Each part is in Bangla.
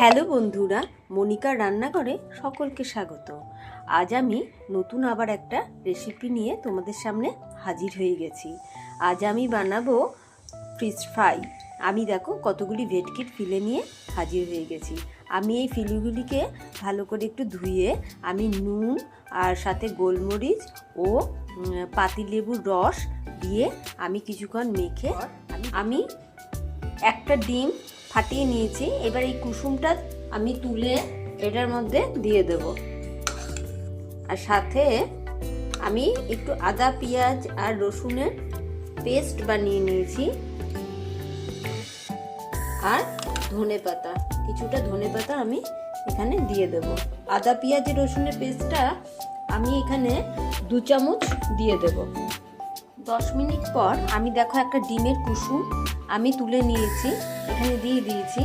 হ্যালো বন্ধুরা মনিকার রান্নাঘরে সকলকে স্বাগত। আজ আমি নতুন আবার একটা রেসিপি নিয়ে তোমাদের সামনে হাজির হয়ে গেছি। আজ আমি বানাবো ফিশ ফ্রাই আমি দেখো কতগুলি ভেটকির ফিলে নিয়ে হাজির হয়ে গেছি। আমি এই ফিলগুলিকে ভালো করে একটু ধুয়ে আমি নুন আর সাথে গোলমরিচ ও পাতিলেবুর রস দিয়ে আমি কিছুক্ষণ মেখে আমি একটা ডিম ফাটিয়ে নিয়েছি। এবার এই কুসুমটা আমি তুলে এটার মধ্যে দিয়ে দেব। আর সাথে আমি একটু আদা, পেঁয়াজ আর রসুনের পেস্ট বানিয়ে নিয়েছি। আর ধনে পাতা, কিছুটা ধনে পাতা আমি এখানে দিয়ে দেব। আদা, পেঁয়াজ, রসুনের পেস্টটা আমি এখানে দু চামচ দিয়ে দেব। দশ মিনিট পর আমি দেখো একটা ডিমের কুসুম আমি তুলে নিয়েছি, এখানে দিয়ে দিয়েছি,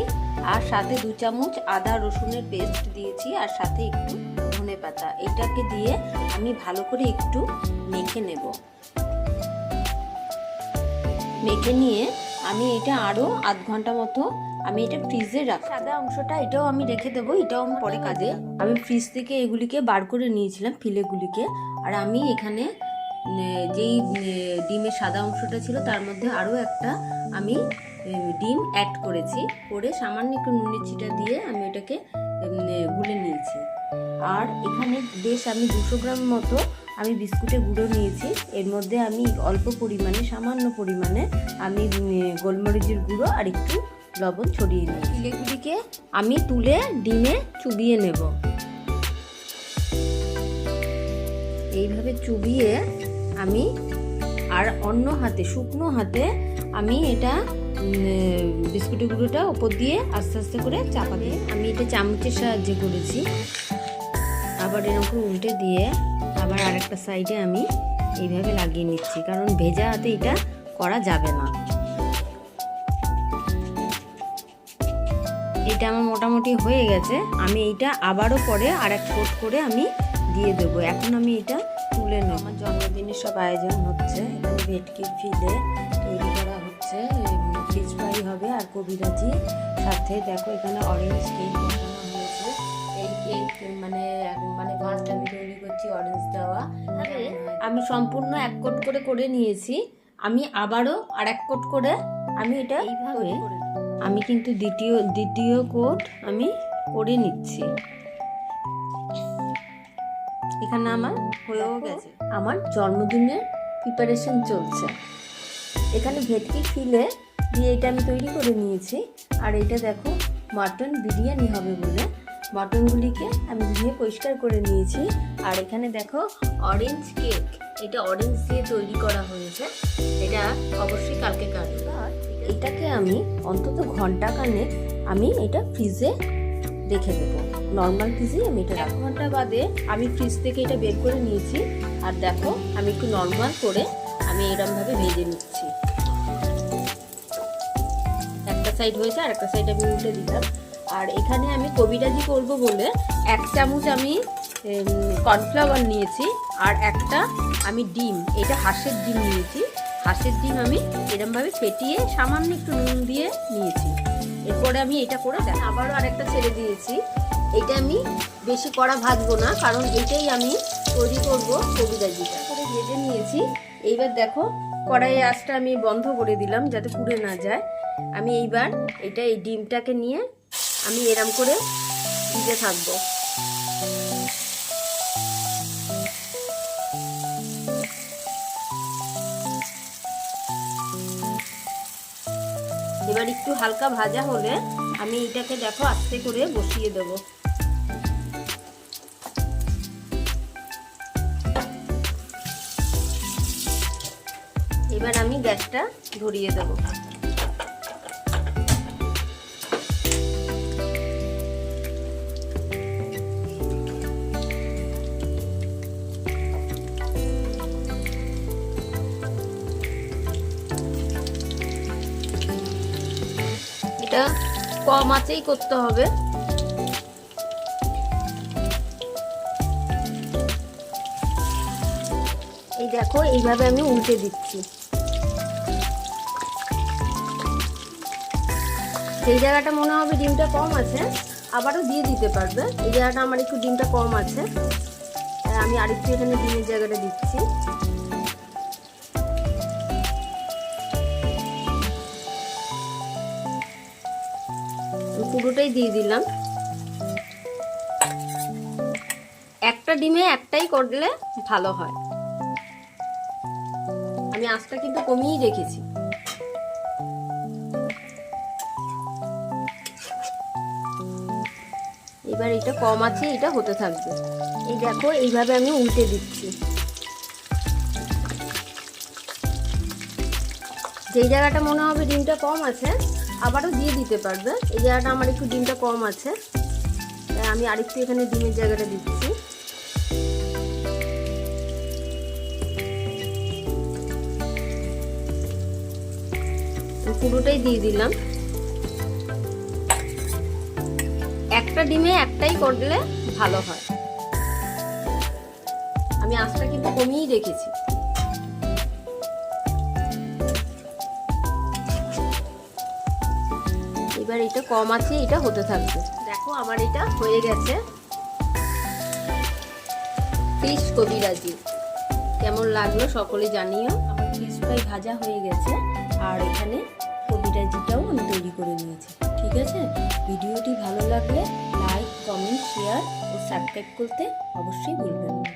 আর সাথে দু চামচ আদা রসুনের পেস্ট দিয়েছি, আর সাথে একটু ধনে পাতা। এটাকে দিয়ে আমি ভালো করে একটু মেখে নেব। মেখে নিয়ে আমি এটা আরও আধ ঘণ্টা মতো আমি এটা ফ্রিজে রাখ সাদা অংশটা এটাও আমি রেখে দেবো, এটাও আমি পরে কাজে আমি ফ্রিজ থেকে এগুলিকে বার করে নিয়েছিলাম, ফিলেগুলিকে। আর আমি এখানে যেই ডিমের সাদা অংশটা ছিল, তার মধ্যে আরও একটা আমি ডিম অ্যাড করেছি। করে সামান্য একটু নুনের ছিটা দিয়ে আমি ওটাকে গুলে নিয়েছি। আর এখানে বেশ আমি দুশো গ্রাম মতো আমি বিস্কুটে গুঁড়ো নিয়েছি। এর মধ্যে আমি অল্প পরিমাণে, সামান্য পরিমাণে আমি গোলমরিচের গুঁড়ো আর একটু লবণ ছড়িয়ে নিই এগুলিকে আমি তুলে ডিমে চুবিয়ে নেব। এইভাবে চুবিয়ে আমি আর অন্য হাতে, শুকনো হাতে আমি এটা বিস্কুটের গুঁড়োটা ওপর দিয়ে আস্তে আস্তে করে চাপা দিয়ে, আমি এটা চামচের সাহায্যে করেছি। আবার এরকম উল্টে দিয়ে আবার আরেকটা সাইডে আমি এইভাবে লাগিয়ে নিচ্ছি, কারণ ভেজা হাতে এটা করা যাবে না। এটা আমার মোটামুটি হয়ে গেছে, আমি এইটা আবারও পরে আর এক কোট করে আমি দিয়ে দেবো। এখন আমি এটা তুলে নেব। আমার জন্মদিনের সব আয়োজন হচ্ছে, এখানে ভেটকি ফিলে হচ্ছে ফিশ ফ্রাই হবে আর কবিরাজি সাথে দেখো এখানে অরেঞ্জ কেক বসানো হয়েছে। এই কেক মানে মানে ফার্স্ট আমি তৈরি করছি অরেঞ্জ দেওয়া। আমি সম্পূর্ণ এক কোট করে করে নিয়েছি। আমি আবারও আর এক কোট করে আমি এটা এইভাবে আমি কিন্তু দ্বিতীয় দ্বিতীয় কোট আমি করে নিচ্ছি। এখানে আমার হয়েও গেছে। আমার জন্মদিনের প্রিপারেশন চলছে। এখানে ভেটকি ফিলে দিয়ে এটা আমি তৈরি করে নিয়েছি। আর এটা দেখো মাটন বিরিয়ানি হবে বলে। মাটনগুলিকে আমি ধুয়ে পরিষ্কার করে নিয়েছি। আর এখানে দেখো অরেঞ্জ কেক এটা অরেঞ্জ দিয়ে তৈরি করা হয়েছে। এটা অবশ্যই কালকে কাটবে। এটাকে আমি অন্তত ঘণ্টা কানেক আমি এটা ফ্রিজে রেখে দেবো। নর্মাল ফ্রিজে আমি এটা এক ঘণ্টা বাদে আমি ফ্রিজ থেকে এটা বের করে নিয়েছি। আর দেখো, আমি একটু নর্মাল করে আমি এরমভাবে ভেজে নিচ্ছি। সাইড হয়েছে আর একটা সাইড আমি উল্টে দিলাম। আর এখানে আমি কবিরাজি করব বলে এক চামচ আমি কর্নফ্লাওয়ার নিয়েছি, আর একটা আমি ডিম, এটা হাঁসের ডিম নিয়েছি। হাঁসের ডিম আমি এরমভাবে ফেটিয়ে সামান্য একটু নুন দিয়ে নিয়েছি। এরপরে আমি এটা করে দেখ, আবারও আরেকটা ছেড়ে দিয়েছি। এটা আমি বেশি কড়া ভাজবো না, কারণ এটাই আমি তৈরি করব কবিরাজিটা। করে ভেজে নিয়েছি। এইবার দেখো কড়াইয়ের আঁচটা আমি বন্ধ করে দিলাম যাতে পুড়ে না যায়। আমি এইবার এটা এই ডিমটাকে নিয়ে আমি এরম করে দিতে থাকব। এবার একটু হালকা ভাজা হলে আমি এটাকে দেখো আস্তে করে বসিয়ে দেবো। এবার আমি গ্যাসটা ধরিয়ে দেবো। এটা কম আঁচেই করতে হবে। এই দেখো, এইভাবে আমি উল্টে দিচ্ছি। যেই জায়গাটা মনে হবে ডিমটা কম আছে, আবারও দিয়ে দিতে পারবে। এই জায়গাটা আমার একটু ডিমটা কম আছে। আমি আরেকটু এখানে ডিমের জায়গাটা দিচ্ছি। পুরোটাই দিয়ে দিলাম। একটা ডিমে একটাই করলে ভালো হয়। আমি আঁচটা কিন্তু কমিয়েই রেখেছি। এবার এটা কম আছে, এটা হতে থাকবে। এই দেখো, এইভাবে আমি উল্টে দিচ্ছি। যেই জায়গাটা মনে হবে ডিমটা কম আছে, আবারও দিয়ে দিতে পারবে। এই জায়গাটা আমার একটু ডিমটা কম আছে। তাই আমি আরেকটু এখানে ডিমের জায়গাটা দিচ্ছি। পুরোটাই দিয়ে দিলাম। একটা ডিমে একটাই করলে ভালো হয়। আমি আঁচটা কিন্তু কমিয়েই রেখেছি। এবার এটা কম আছে, এটা হতে থাকবে। দেখো আমার এটা হয়ে গেছে। ফিশ কবিরাজি। কেমন লাগল সকলে জানিও। আমার ফ্রাই ভাজা হয়ে গেছে। আর এখানে কবিরাজিটাও আমি তৈরি করে নিয়েছি। ঠিক আছে? ভিডিওটি ভালো লাগলে লাইক কমেন্ট শেয়ার ও সাবস্ক্রাইব করতে অবশ্যই ভুলবেন না।